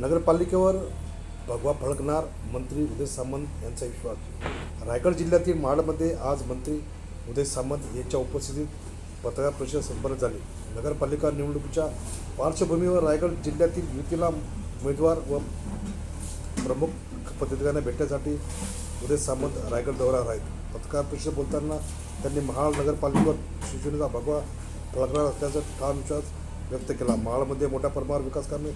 नगरपालिकेवर भगवा फळकणार मंत्री उदय सामंत यांचा विश्वास. रायगड जिल्ह्यातील महाडमध्ये आज मंत्री उदय सामंत यांच्या उपस्थितीत पत्रकार परिषद संपन्न झाली. नगरपालिका निवडणुकीच्या पार्श्वभूमीवर रायगड जिल्ह्यातील युतीला उमेदवार व प्रमुख पदाधिकाऱ्यांना भेटण्यासाठी उदय सामंत रायगड दौऱ्यावर आहेत. पत्रकार परिषद बोलताना त्यांनी महाड नगरपालिकेवर शिवसेनेचा भगवा फळकणार असल्याचा ठाम विश्वास व्यक्त केला. महाडमध्ये मोठ्या प्रमाणावर विकास कामे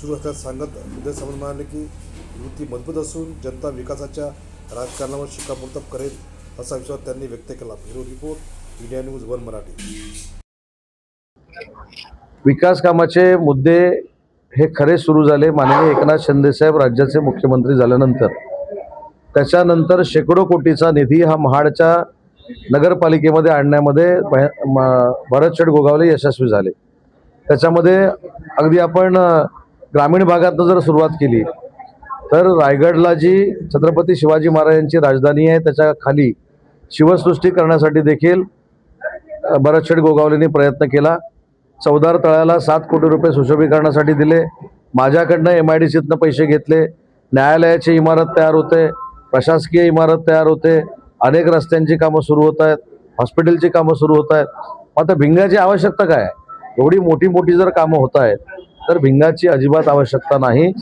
सुरू असल्याचं सांगत उदय सामंत म्हणाले की युती मजबूत असून जनता विकासाच्या राजकारणावर शिक्कामोर्तब करेल असा विश्वास त्यांनी व्यक्त केला. Bureau report India news one Marathi. विकास कामाचे मुद्दे हे खरे सुरू झाले माननीय एकनाथ शिंदेसाहेब राज्याचे मुख्यमंत्री झाल्यानंतर. त्याच्यानंतर शेकडो कोटीचा निधी हा महाडच्या नगरपालिकेमध्ये आणण्यामध्ये भरत म- गोगावले यशस्वी झाले. त्याच्यामध्ये अगदी आपण ग्रामीण भागातनं जर सुरुवात केली तर रायगडला जी छत्रपती शिवाजी महाराजांची राजधानी आहे त्याच्याखाली शिवसृष्टी करण्यासाठी देखील अ, भरतशेठ गोगावलेंनी प्रयत्न केला. चौदार तळ्याला सात कोटी रुपये सुशोभीकरणासाठी दिले. माझ्याकडनं एम आय डी सीतनं पैसे घेतले. न्यायालयाची इमारत तयार होते. प्रशासकीय इमारत तयार होते. अनेक रस्त्यांची कामं सुरू होत आहेत. हॉस्पिटलची कामं सुरू होत आहेत. आता भिंगाची आवश्यकता काय आहे? एवढी मोठी मोठी जर कामं होत आहेत तर भिंगाची अजिबात आवश्यकता नाही.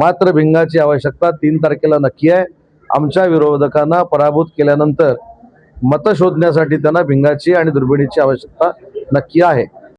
मात्र भिंगाची आवश्यकता तीन तारखेला नक्की आहे. आमच्या विरोधकांना पराभूत केल्यानंतर मतं शोधण्यासाठी त्यांना भिंगाची आणि दुर्बिणीची आवश्यकता नक्की आहे.